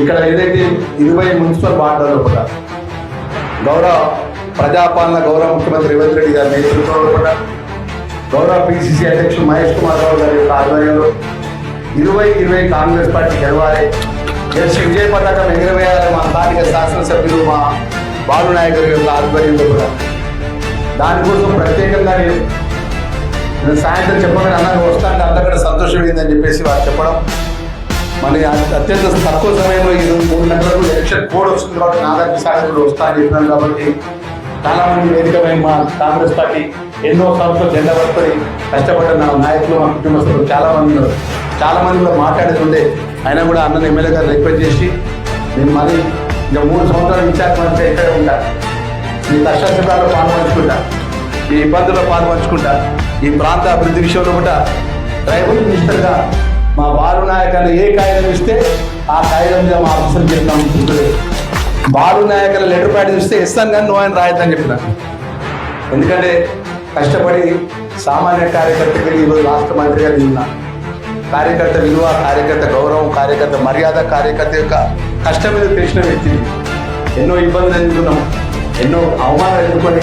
ఇక్కడ ఏదైతే ఇరవై మున్సిపల్ వార్డులలో కూడా గౌరవ ప్రజాపాలన గౌరవ ముఖ్యమంత్రి రేవంత్ రెడ్డి గారి నేతృత్వంలో కూడా గౌరవ పిసిసి అధ్యక్షుడు మహేష్ కుమార్ రావు గారి యొక్క ఆధ్వర్యంలో ఇరవై ఇరవై కాంగ్రెస్ పార్టీ గెలవాలి. ఎస్ విజయ పతాకం ఎగిరవేయాలని మా స్థానిక శాసనసభ్యులు మా బాలు నాయకుల యొక్క ఆధ్వర్యంలో కూడా. దానికోసం ప్రత్యేకంగా నేను సాయంత్రం చెప్పగానే అన్న వస్తాను అంతకంటే సంతోషం ఏందని చెప్పేసి వారు చెప్పడం. మరి అత్యంత తక్కువ సమయంలో ఈ మూడు గంటలకు ఎలక్షన్ కోడ్ వస్తుంది కాబట్టి నా దగ్గర సాయంత్రం వస్తా అని చెప్పినాను కాబట్టి చాలా మంది వేదికపై మా కాంగ్రెస్ పార్టీ ఎన్నో సంవత్సరాలు జెండా పట్టుకొని కష్టపడ్డ నా నాయకులు మా కుటుంబస్తులు చాలా మంది ఉన్నారు. చాలా మంది కూడా మాట్లాడుతుండే అయినా కూడా అన్నని ఎమ్మెల్యే గారు రిక్వెస్ట్ చేసి నేను మళ్ళీ ఇంకా మూడు సంవత్సరాలు ఇన్ఛార్జ్ మంత్రి ఎక్కడే ఉంటా? ఈ కష్టసుఖాల్లో పాల్పంచుకుంటా ఈ ఇబ్బందుల్లో పాల్పంచుకుంటా ఈ ప్రాంత అభివృద్ధి విషయంలో కూడా ట్రైబల్ మినిస్టర్గా మా బాలు నాయకులు ఏ కాగితం ఇస్తే ఆ కాగితం మీద మా ఆఫీసర్ చేద్దాం బాలు నాయకుల లెటర్ ప్యాడ్ చూస్తే ఇస్తాను కానీ నువ్వు ఆయన రాయొద్దని చెప్పిన. ఎందుకంటే కష్టపడి సామాన్య కార్యకర్తకి ఈరోజు రాష్ట్ర మంత్రిగా నిన్న కార్యకర్త విలువ కార్యకర్త గౌరవం కార్యకర్త మర్యాద కార్యకర్త యొక్క కష్టం మీద తెలిసిన వ్యక్తి ఎన్నో ఇబ్బందులు ఎదుర్కొన్నాం. ఎన్నో అవమానాలు ఎదుర్కొని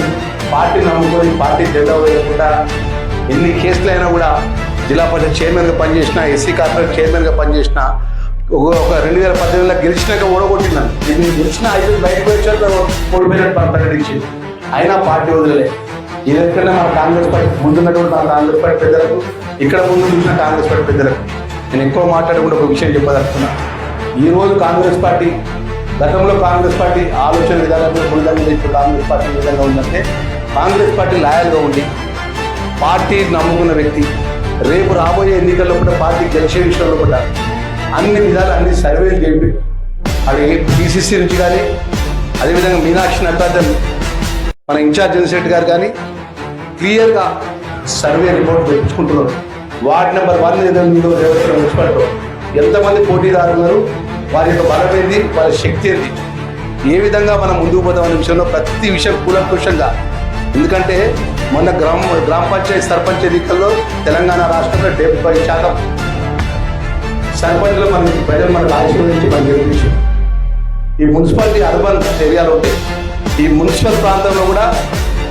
పార్టీని నమ్ముకొని పార్టీ జెండా వేయకుండా ఎన్ని కేసులైనా కూడా జిల్లా పరిషత్ చైర్మన్గా పనిచేసిన ఎస్సీ కార్పొరేట్ చైర్మన్గా పనిచేసిన ఒక ఒక రెండు వేల పద్దెనిమిదిలో గెలిచినాక ఓడగొట్టినాను దీన్ని గెలిచిన ఐదు బయటకు వచ్చాక ఓడిపోయినట్టు ప్రకటించింది. అయినా పార్టీ వదిలే ఇది మన కాంగ్రెస్ పార్టీ ముందున్నటువంటి మన కాంగ్రెస్ పార్టీ పెద్దలకు ఇక్కడ ముందు చూసిన కాంగ్రెస్ పార్టీ పెద్దలకు. నేను ఎక్కువ మాట్లాడకుండా ఒక విషయం చెప్పదలుచుకున్నా. ఈరోజు కాంగ్రెస్ పార్టీ గతంలో కాంగ్రెస్ పార్టీ ఆలోచన విధానంలో ముందంగా ఇప్పుడు కాంగ్రెస్ పార్టీ విధంగా ఉందంటే కాంగ్రెస్ పార్టీ లాయల్గా ఉండి పార్టీ నమ్ముకున్న వ్యక్తి రేపు రాబోయే ఎన్నికల్లో కూడా పార్టీ గెలిచే విషయంలో కూడా అన్ని విధాలు అన్ని సర్వేలు చేయండి. అది పిసిసి నుంచి కానీ అదేవిధంగా మీనాక్షి నటరాజన్ మన ఇన్ఛార్జ్ జనసేట్ గారు కానీ క్లియర్గా సర్వే రిపోర్ట్ తెచ్చుకుంటున్నారు. వార్డ్ నెంబర్ వన్ ఏదో రేవంత్ ఎంతమంది పోటీదారులు ఉన్నారు? వారి యొక్క బలం ఏంది? వారి శక్తి ఏంది? ఏ విధంగా మనం ముందుకు పోతాం అనే విషయంలో ప్రతి విషయం కూలంకుషంగా. ఎందుకంటే మొన్న గ్రామ గ్రామ పంచాయతీ సర్పంచ్ ఎన్నికల్లో తెలంగాణ రాష్ట్రంలో డెబ్బై శాతం సర్పంచ్లు మన ప్రజలు మనకు ఆశీర్వదించి మనం గెలిపించారు ఈ మున్సిపాలిటీ అర్బన్ ఏరియాలో ఉంటాయి ఈ మున్సిపల్ ప్రాంతంలో కూడా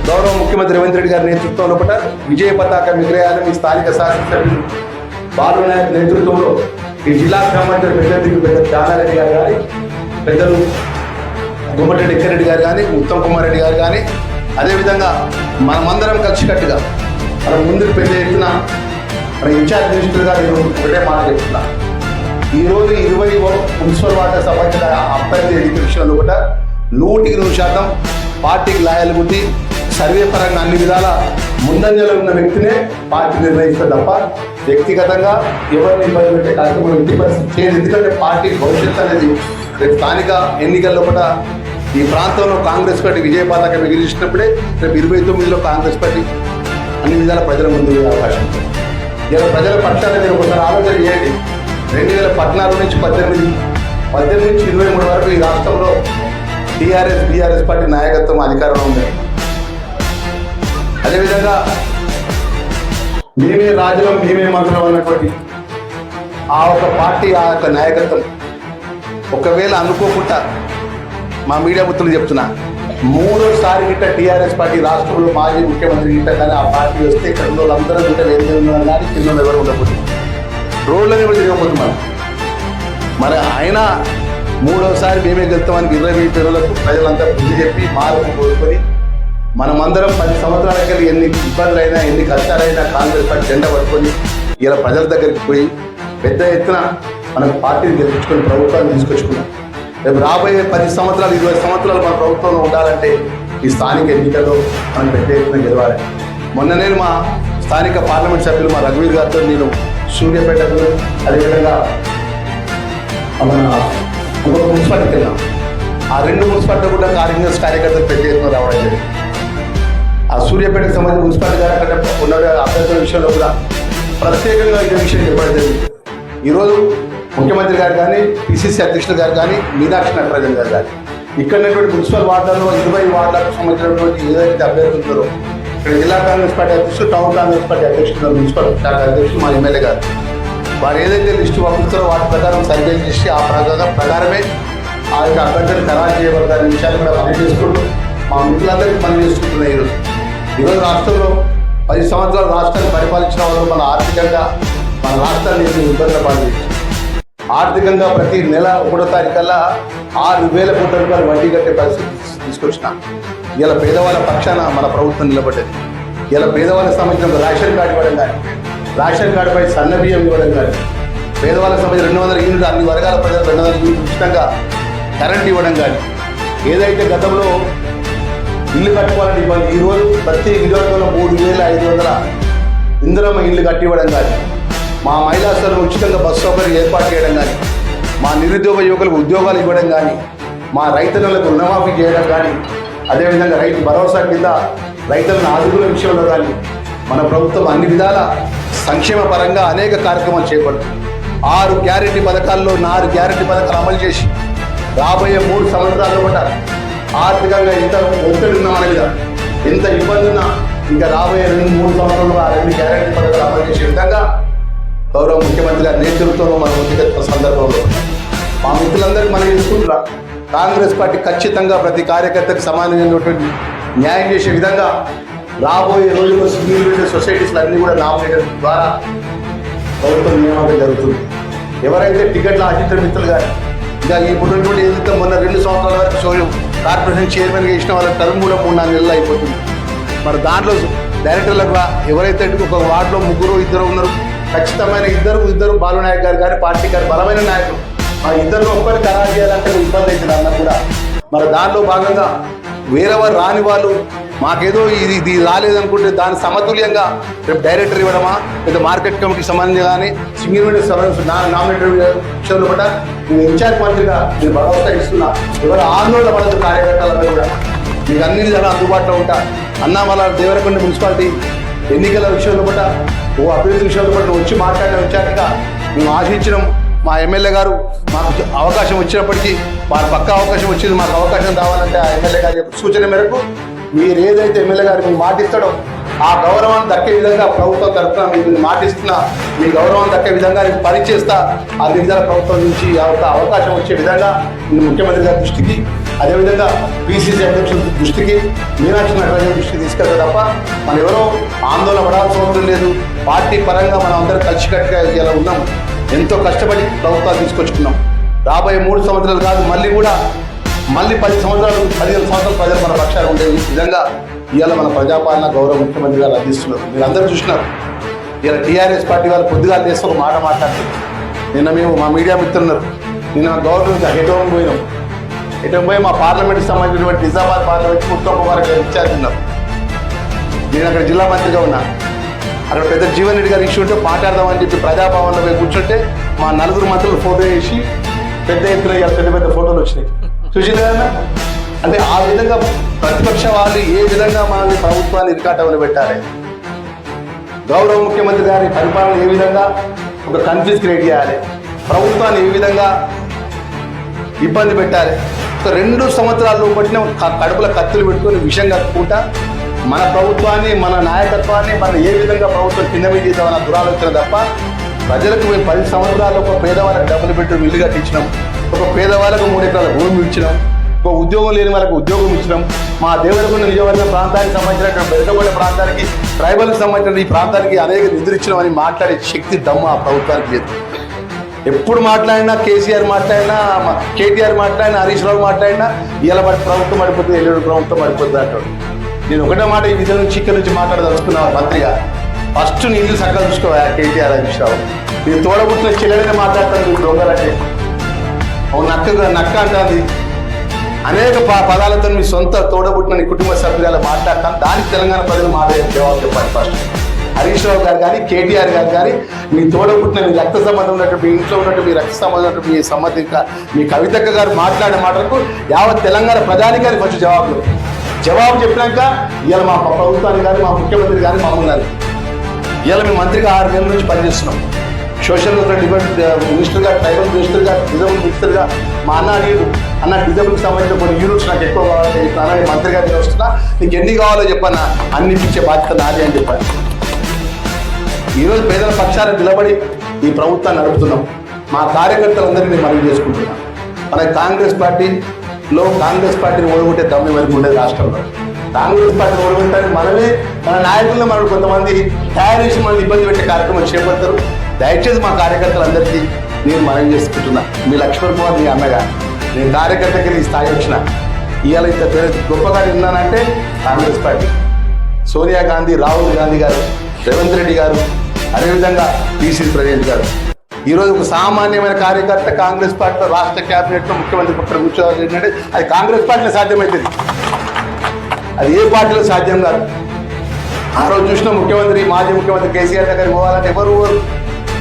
గౌరవ ముఖ్యమంత్రి రేవంత్ రెడ్డి గారి నేతృత్వంలో కూడా విజయ పతాక విగ్రహాలు ఈ స్థానిక శాసనసభ్యులు బాలు నాయక్ నేతృత్వంలో ఈ జిల్లా గ్రామాంతర పెద్ద పెద్ద జానారెడ్డి గారు కానీ పెద్దలు గుమ్మరెడ్డి ఎక్కరెడ్డి గారు కానీ ఉత్తమ్ కుమార్ రెడ్డి గారు కానీ అదేవిధంగా మనమందరం కలిసికట్టుగా మనం ముందుకు పెద్ద ఎత్తున మన ఇన్ఛార్జ్ మినిస్టర్గా నేను ఒకటే మాట చెప్తున్నా. ఈరోజు ఇరవై మున్సిపల్ వాటర్ సంబంధించిన అభ్యర్థి ఎన్నికల విషయంలో కూడా నూటికి నూరు శాతం పార్టీకి లాయల్ బుద్ధి సర్వే పరంగా అన్ని విధాల ముందంజలో ఉన్న వ్యక్తినే పార్టీ నిర్ణయిస్తుంది తప్ప వ్యక్తిగతంగా ఎవరిని ఇబ్బంది పెట్టే కార్యక్రమం ఎట్టి పరిస్థితి చేయదు ఎందుకంటే పార్టీ భవిష్యత్తు అనేది రేపు స్థానిక ఎన్నికల్లో కూడా ఈ ప్రాంతంలో కాంగ్రెస్ పార్టీ విజయ పతాకం ఎగిరించినప్పుడే రేపు ఇరవై తొమ్మిదిలో కాంగ్రెస్ పార్టీ అన్ని విధాల ప్రజల ముందు అవకాశం ఉంది. ఇలా ప్రజల పక్షాన్ని మీరు ఒకసారి ఆలోచన చేయండి. రెండు వేల పద్నాలుగు నుంచి పద్దెనిమిది పద్దెనిమిది నుంచి ఇరవై మూడు వరకు ఈ రాష్ట్రంలో టీఆర్ఎస్ బీఆర్ఎస్ పార్టీ నాయకత్వం అధికారంలో ఉంది. అదేవిధంగా మేమే రాజులం మేమే మంత్రం అన్నటువంటి ఆ ఒక పార్టీ ఆ యొక్క నాయకత్వం ఒకవేళ అనుకోకుండా మా మీడియా మిత్రులు చెప్తున్నా. మూడోసారి గిట్ట టీఆర్ఎస్ పార్టీ రాష్ట్రంలో మాజీ ముఖ్యమంత్రి గిట్ట కానీ ఆ పార్టీ వస్తే ఇక్కడ అందరం వాళ్ళందరూ గిట్ట వేరే కానీ కింద ఎవరు ఉండకూడదు. రోడ్లనే కూడా తిరగకపోతే మనం. మరి ఆయన మూడోసారి మేమే గెలుస్తామని ఇరవై వేల పేరులకు ప్రజలంతా బుద్ధి చెప్పి మార్పు కోరుకొని మనమందరం పది సంవత్సరాల కలిగి ఎన్ని ఇబ్బందులైనా ఎన్ని కష్టాలైనా కాంగ్రెస్ పార్టీ జెండా పట్టుకొని ఇలా ప్రజల దగ్గరికి పోయి పెద్ద ఎత్తున మనం పార్టీని గెలిపించుకొని ప్రభుత్వాన్ని తీసుకొచ్చుకున్నాం. రేపు రాబోయే పది సంవత్సరాలు ఇరవై సంవత్సరాలు మన ప్రభుత్వంలో ఉండాలంటే ఈ స్థానిక ఎన్నికల్లో మనం పెద్ద ఎత్తున గెలవాలి. మొన్న నేను మా స్థానిక పార్లమెంట్ సభ్యులు మా రఘువీర్ గారితో నేను సూర్యాపేటకు అదేవిధంగా మన ఇంకొక మున్సిపాలిటీకి వెళ్ళాం. ఆ రెండు మున్సిపాలిటీ కూడా కాంగ్రెస్ కార్యకర్తలు పెద్ద ఎత్తున రావడం జరిగింది. ఆ సూర్యాపేటకు సంబంధించిన మున్సిపాలిటీ కార్యకర్త ఉన్న అభ్యర్థుల విషయంలో కూడా ప్రత్యేకంగా ఇదే విషయం చెప్పడం జరిగింది. ఈరోజు ముఖ్యమంత్రి గారు కానీ పిసిసి అధ్యక్షులు గారు కానీ మీనాక్షి నటరాజన్ గారు కానీ. ఇక్కడ ఉన్నటువంటి మున్సిపల్ వార్డులలో ఇరవై వార్డులకు సంబంధించినటువంటి ఏదైతే అభ్యర్థులు ఉన్నారో ఇక్కడ జిల్లా కాంగ్రెస్ పార్టీ అధ్యక్షులు టౌన్ కాంగ్రెస్ పార్టీ అధ్యక్షులు మున్సిపల్ శాఖ అధ్యక్షులు మా ఎమ్మెల్యే గారు. వారు ఏదైతే లిస్టు పంపిస్తారో వాటి ప్రకారం సర్వే చేసి ఆ ప్రకారం ప్రకారమే ఆ యొక్క అభ్యర్థులు ఖరారు చేయబడతారనే విషయాలు కూడా పని చేసుకుంటూ మా మిత్రులందరికీ పని చేసుకుంటున్నాయి ఈరోజు. ఈరోజు రాష్ట్రంలో పది సంవత్సరాలు రాష్ట్రాన్ని పరిపాలించిన వాళ్ళు మన ఆర్థికంగా మన రాష్ట్రాన్ని ఇబ్బందులు పాలు ఆర్థికంగా ప్రతి నెల ఒకటో తారీఖల్లా ఆరు వేల కోట్ల రూపాయలు వడ్డీ కట్టే పరిస్థితి తీసుకొచ్చిన. ఇలా పేదవాళ్ళ పక్షాన మన ప్రభుత్వం నిలబడ్డది. ఇలా పేదవాళ్ళకి సంబంధించిన రేషన్ కార్డు ఇవ్వడం కానీ రేషన్ కార్డుపై సన్న బియ్యం ఇవ్వడం కానీ పేదవాళ్ళకి సంబంధించిన రెండు వందల యూనిట్లు అన్ని వర్గాల ప్రజలకు రెండు వందల యూనిట్లు ఉచితంగా కరెంట్ ఇవ్వడం కానీ ఏదైతే గతంలో ఇల్లు కట్టుకోవాలని ఇబ్బంది ఈరోజు ప్రతి నియోజకవర్గంలో మూడు వేల ఐదు వందల ఇందులో ఇల్లు కట్టివ్వడం కానీ మా మహిళా స్థలం ఉచితంగా బస్సు సౌకర్యం ఏర్పాటు చేయడం కానీ మా నిరుద్యోగ యువకులకు ఉద్యోగాలు ఇవ్వడం కానీ మా రైతన్నలకు రుణమాఫీ చేయడం కానీ అదేవిధంగా రైతు భరోసా కింద రైతులను ఆదుకునే విషయంలో కానీ మన ప్రభుత్వం అన్ని విధాల సంక్షేమ పరంగా అనేక కార్యక్రమాలు చేపడుతుంది. ఆరు గ్యారెంటీ పథకాల్లో నాలుగు గ్యారెంటీ పథకాలు అమలు చేసి రాబోయే మూడు సంవత్సరాల్లో కూడా ఆర్థికంగా ఎంత ఒత్తిడి ఉన్నా మన మీద ఎంత ఇబ్బంది ఉన్నా ఇంకా రాబోయే రెండు మూడు సంవత్సరాలు ఆ రెండు గ్యారెంటీ పథకాలు అమలు చేసే విధంగా గౌరవ ముఖ్యమంత్రి గారి నేతృత్వంలో మనం ముందుకెత్తున్న సందర్భంలో మా మిత్రులందరికీ మనం చేసుకుంటున్నా కాంగ్రెస్ పార్టీ ఖచ్చితంగా ప్రతి కార్యకర్తకు సమానమైనటువంటి న్యాయం చేసే విధంగా రాబోయే రోజుల్లో సింగిల్ సొసైటీస్లు అన్నీ కూడా నామినేషన్ ద్వారా ప్రభుత్వం నియామకం జరుగుతుంది. ఎవరైతే టికెట్లు ఆశించిన మిత్రులు కానీ ఇంకా ఇప్పుడున్నటువంటి ఏదైతే మొన్న రెండు సంవత్సరాల వరకు సోయం కార్పొరేషన్ చైర్మన్గా ఇచ్చిన వాళ్ళ టర్మ్ కూడా మూడు నాలుగు నెలలు అయిపోతుంది. మరి దాంట్లో డైరెక్టర్లకు ఎవరైతే ఒక వార్డులో ముగ్గురు ఇద్దరు ఉన్నారు ఖచ్చితమైన ఇద్దరు ఇద్దరు బాలు నాయక్ గారు కానీ పార్టీ గారు బలమైన నాయకులు. ఆ ఇద్దరు ఒక్కరు ఖరారు చేయాలంటే ఇబ్బంది అవుతుంది అన్న కూడా. మరి దానిలో భాగంగా వేరే రాని వాళ్ళు మాకేదో ఇది ఇది రాలేదనుకుంటే దాని సమతుల్యంగా రేపు డైరెక్టర్ ఇవ్వడమా? లేదా మార్కెట్ కమిటీకి సంబంధించి కానీ సింగిల్ విండో నామినేటెడ్ విషయంలో కూడా నేను ఇన్ఛార్జ్ మంత్రిగా నేను భరోసా ఇస్తున్నా. ఎవరు ఆందోళన పడదు కార్యకర్తలందరూ కూడా. మీకు అన్ని విధాలు అందుబాటులో ఉంటా. అన్నా వాళ్ళ దేవరకొండ మున్సిపాలిటీ ఎన్నికల విషయంలో కూడా ఓ అభివృద్ధి విషయంలో కూడా వచ్చి మాట్లాడిన వచ్చాక మేము ఆశించినాం మా ఎమ్మెల్యే గారు మాకు అవకాశం వచ్చినప్పటికీ వారి పక్క అవకాశం వచ్చింది మాకు అవకాశం రావాలంటే ఆ ఎమ్మెల్యే గారి యొక్క సూచన మేరకు మీరు ఏదైతే ఎమ్మెల్యే గారు మీకు మాటిస్తాడో ఆ గౌరవాన్ని దక్కే విధంగా ప్రభుత్వం తరఫున మీకు మాటిస్తున్నా మీ గౌరవం దక్కే విధంగా నేను పనిచేస్తా ఆ విధాల ప్రభుత్వం నుంచి ఆ అవకాశం వచ్చే విధంగా ముఖ్యమంత్రి గారి దృష్టికి అదేవిధంగా పీసీసీ అధ్యక్షుల దృష్టికి మీనాక్షి నటరాజన్ దృష్టికి తీసుకెళ్తే తప్ప మనం ఎవరో ఆందోళన పడాల్సిన అవసరం లేదు. పార్టీ పరంగా మనం అందరం కలిసికట్టుగా ఇలా ఉన్నాం. ఎంతో కష్టపడి ప్రభుత్వాలు తీసుకొచ్చుకున్నాం. రాబోయే మూడు సంవత్సరాలు కాదు మళ్ళీ కూడా మళ్ళీ పది సంవత్సరాలు పదిహేను సంవత్సరాలు ప్రజలు మన పక్షాలు ఉండే విధంగా ఇవాళ మన ప్రజాపాలన గౌరవ ముఖ్యమంత్రి గారు అందిస్తున్నారు. మీరు అందరూ చూసినారు. ఇలా టీఆర్ఎస్ పార్టీ వాళ్ళు పొద్దుగా చేస్తే ఒక మాట మాట్లాడుతున్నారు నిన్న మేము మా మీడియా మిత్రులు నిన్న గవర్నమెంట్ హెడ్ హోమ్ పోయినాం. ఇటు పోయి మా పార్లమెంట్కి సంబంధించినటువంటి నిజామాబాద్ పార్లమెంట్కి ఉత్తమ్ కుమార్ గారు ఇన్ఛార్జ్ ఉన్నారు నేను అక్కడ జిల్లా మంత్రిగా ఉన్నా. అక్కడ పెద్ద జీవన్ రెడ్డి గారు ఇష్యూ ఉంటే మాట్లాడదామని చెప్పి ప్రజాభవన్లో పోయి కూర్చుంటే మా నలుగురు మంత్రులు ఫోటో వేసి పెద్ద ఎత్తున పెద్ద పెద్ద ఫోటోలు వచ్చినాయి. చూసింది అంటే ఆ విధంగా ప్రతిపక్ష వాళ్ళు ఏ విధంగా మనల్ని ప్రభుత్వాన్ని ఇరికాటంలో పెట్టాలి? గౌరవ ముఖ్యమంత్రి గారి పరిపాలన ఏ విధంగా ఒక కన్ఫ్యూజ్ క్రియేట్ చేయాలి? ప్రభుత్వాన్ని ఏ విధంగా ఇబ్బంది పెట్టాలి? రెండు సంవత్సరాలు పట్టిన కడుపుల కత్తులు పెట్టుకొని విషయం కట్టుకుంటా మన ప్రభుత్వాన్ని మన నాయకత్వాన్ని మనం ఏ విధంగా ప్రభుత్వం కింద పెట్టిద్దామన్న దురాలోచన తప్ప ప్రజలకు మేము పది సంవత్సరాలు ఒక పేదవాళ్ళకి డబ్బులు పెట్టి ఇల్లు కట్టించినాం. ఒక పేదవాళ్ళకు మూడు ఎకరాల భూమి ఇచ్చినాం. ఒక ఉద్యోగం లేని వాళ్ళకు ఉద్యోగం ఇచ్చినాం. మా దేవుడికొండ నియోజకవర్గ ప్రాంతానికి సంబంధించిన బెరకగొండ ప్రాంతానికి ట్రైబల్కి సంబంధించిన ఈ ప్రాంతానికి అనేక నిధులు ఇచ్చినామని మాట్లాడే శక్తి దమ్ము ఆ ప్రభుత్వానికి లేదు. ఎప్పుడు మాట్లాడినా కేసీఆర్ మాట్లాడినా కేటీఆర్ మాట్లాడినా హరీష్ రావు మాట్లాడినా ఇలా పడి ప్రభుత్వం పడిపోతుంది ఎల్లుడు ప్రభుత్వం పడిపోతుంది అంటాడు. నేను ఒకటే మాట ఈ విధంగా నుంచి ఇక్కడ నుంచి మాట్లాడదలుచుకున్నాను మంత్రిగా ఫస్ట్ నీళ్ళు ఇల్లు సక్కగా చూసుకోవా కేటీఆర్ హరీష్ రావు. నేను తోడబుట్టిన చెల్లెలనే మాట్లాడతాను నువ్వు దొంగలంటే. ఓ నక్క నక్క అంటుంది. అనేక ప- పదాలతో మీ సొంత తోడబుట్టిన నీ కుటుంబ సభ్యులు మాట్లాడతాను. దానికి తెలంగాణ ప్రజలు మాట్లాడే జవాబు చెప్పాలి ఫస్ట్. హరీష్ రావు గారు కానీ కేటీఆర్ గారు కానీ మీ తోడబుట్టిన మీ రక్త సంబంధం ఉన్నట్టు మీ ఇంట్లో ఉన్నట్టు మీ రక్త సంబంధం ఉన్నట్టు మీ సంబంధిక మీ కవితక్క గారు మాట్లాడే మాటలకు యావత్ తెలంగాణ ప్రధానికారి కొంచెం జవాబు. చెప్పు. జవాబు చెప్పినాక ఇలా మా ప్రభుత్వాన్ని కానీ మా ముఖ్యమంత్రి కానీ మమ్మల్ని ఇలా మేము మంత్రిగా ఆరు నెలల నుంచి పనిచేస్తున్నాం. సోషల్ డిపెండ్ మినిస్టర్గా ట్రైబల్ మినిస్టర్గా డిజబుల్ మినిస్టర్గా మా అన్న అడిగాడు అన్న డిజబుల్కి సంబంధించిన కొన్ని యూనిట్స్ నాకు ఎక్కువ కావాలి అన్న మంత్రిగా నేను వస్తున్నా నీకు ఎన్ని కావాలో చెప్పన్నా అన్ని ఇచ్చే బాధ్యత నాది అని చెప్పాను ఈరోజు పేదల పక్షాన్ని నిలబడి ఈ ప్రభుత్వాన్ని నడుపుతున్నాం. మా కార్యకర్తలందరినీ మనం చేసుకుంటున్నాం. మన కాంగ్రెస్ పార్టీలో కాంగ్రెస్ పార్టీని ఓడగొట్టే దమ్మి వరకు ఉండేది రాష్ట్రంలో. కాంగ్రెస్ పార్టీని ఓడగొట్టడానికి మనమే మన నాయకులను మనం కొంతమంది తయారు చేసి మనల్ని ఇబ్బంది పెట్టే కార్యక్రమం చేపడతారు. దయచేసి మా కార్యకర్తలందరికీ నేను మనం చేసుకుంటున్నా. మీ లక్ష్మణ్ కుమార్ మీ అన్నగా నేను కార్యకర్తకి నీ స్థాయి వచ్చిన. ఇవాళ ఇంత గొప్పగా ఉన్నానంటే కాంగ్రెస్ పార్టీ. సోనియా గాంధీ రాహుల్ గాంధీ గారు రేవంత్ రెడ్డి గారు అదేవిధంగా పిసిసి ప్రజలు గారు. ఈరోజు ఒక సామాన్యమైన కార్యకర్త కాంగ్రెస్ పార్టీలో రాష్ట్ర క్యాబినెట్లో ముఖ్యమంత్రి పక్కన కూర్చోవాలి ఏంటంటే అది కాంగ్రెస్ పార్టీలో సాధ్యమవుతుంది అది ఏ పార్టీలో సాధ్యం కాదు. ఆ రోజు చూసిన ముఖ్యమంత్రి మాజీ ముఖ్యమంత్రి కేసీఆర్ దగ్గరికి పోవాలంటే ఎవరు పోరు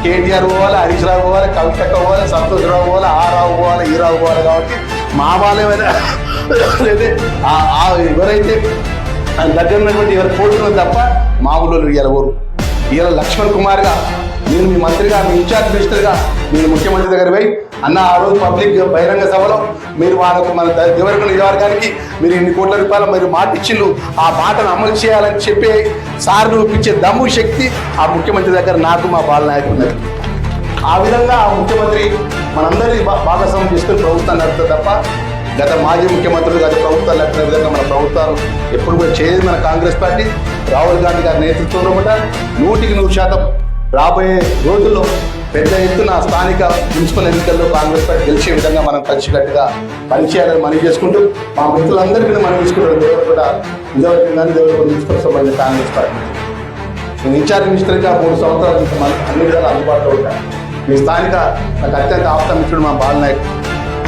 కేటీఆర్ పోవాలి హరీష్ రావు పోవాలి కవితక్క పోవాలి సంతోష్ రావు పోవాలి ఆ రావు పోవాలి ఈ రావు పోవాలి కాబట్టి మా వాళ్ళేమైనా లేదా ఎవరైతే దగ్గర ఉన్నటువంటి ఎవరు కోరుకున్నారు తప్ప మా ఊళ్ళో ఇవాళ ఊరు? ఈయన లక్ష్మణ్ కుమార్గా నేను మీ మంత్రిగా మీ ఇన్ఛార్జ్ మినిస్టర్గా నేను ముఖ్యమంత్రి దగ్గర పోయి అన్న ఆ రోజు పబ్లిక్ బహిరంగ సభలో మీరు వాళ్ళకు మన దేవరకొండ నియోజకవర్గానికి మీరు ఇన్ని కోట్ల రూపాయలు మీరు మాట ఇచ్చిళ్ళు ఆ మాటను అమలు చేయాలని చెప్పి సార్లు ఇప్పించే దమ్ము శక్తి ఆ ముఖ్యమంత్రి దగ్గర నాకు మా బాల నాయకుడు ఆ విధంగా ఆ ముఖ్యమంత్రి మనందరి భా- భాగస్వామ్యం తీసుకుని ప్రభుత్వం నడుపుతుంది తప్ప గత మాజీ ముఖ్యమంత్రులు గత ప్రభుత్వాలు నడిపిన విధంగా మన ప్రభుత్వాలు ఎప్పుడు కూడా చేయదు మన కాంగ్రెస్ పార్టీ రాహుల్ గాంధీ గారి నేతృత్వంలో కూడా నూటికి నూరు శాతం రాబోయే రోజుల్లో పెద్ద ఎత్తున స్థానిక మున్సిపల్ ఎన్నికల్లో కాంగ్రెస్ పార్టీ గెలిచే విధంగా మనం కలిసికట్టుగా పనిచేయాలని మనం చేసుకుంటూ మా మిత్రులందరికీ మనం తీసుకుంటాం దేవుడు కూడా నిజవర్గం దేవుడు మున్సిపల్ సంబంధించిన కాంగ్రెస్ పార్టీ. నేను ఇన్ఛార్జ్ మినిస్టర్గా మూడు సంవత్సరాల నుంచి మనకు అన్ని విధాలు అందుబాటులో ఉంటాను మీ స్థానిక నాకు అత్యంత ఆప్త మిత్రుడు మా బాలనాయక్.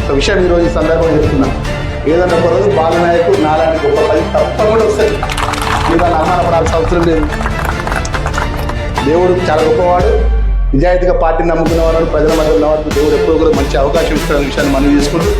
ఒక విషయం ఈరోజు ఈ సందర్భంగా చెప్తున్నా. ఏదన్నా ఒక రోజు బాలనాయకు నాలాంటి గొప్ప పది తప్పకుండా వస్తుంది. మీరు దాన్ని పడాల్సిన అవసరం లేదు. దేవుడు చాలా గొప్పవాడు. నిజాయితీగా పార్టీని నమ్ముకున్నవాడు ప్రజల మధ్య ఉన్నవాడు దేవుడు ఎప్పుడో కూడా మంచి అవకాశం ఇస్తున్న విషయాన్ని మనం చేసుకుంటూ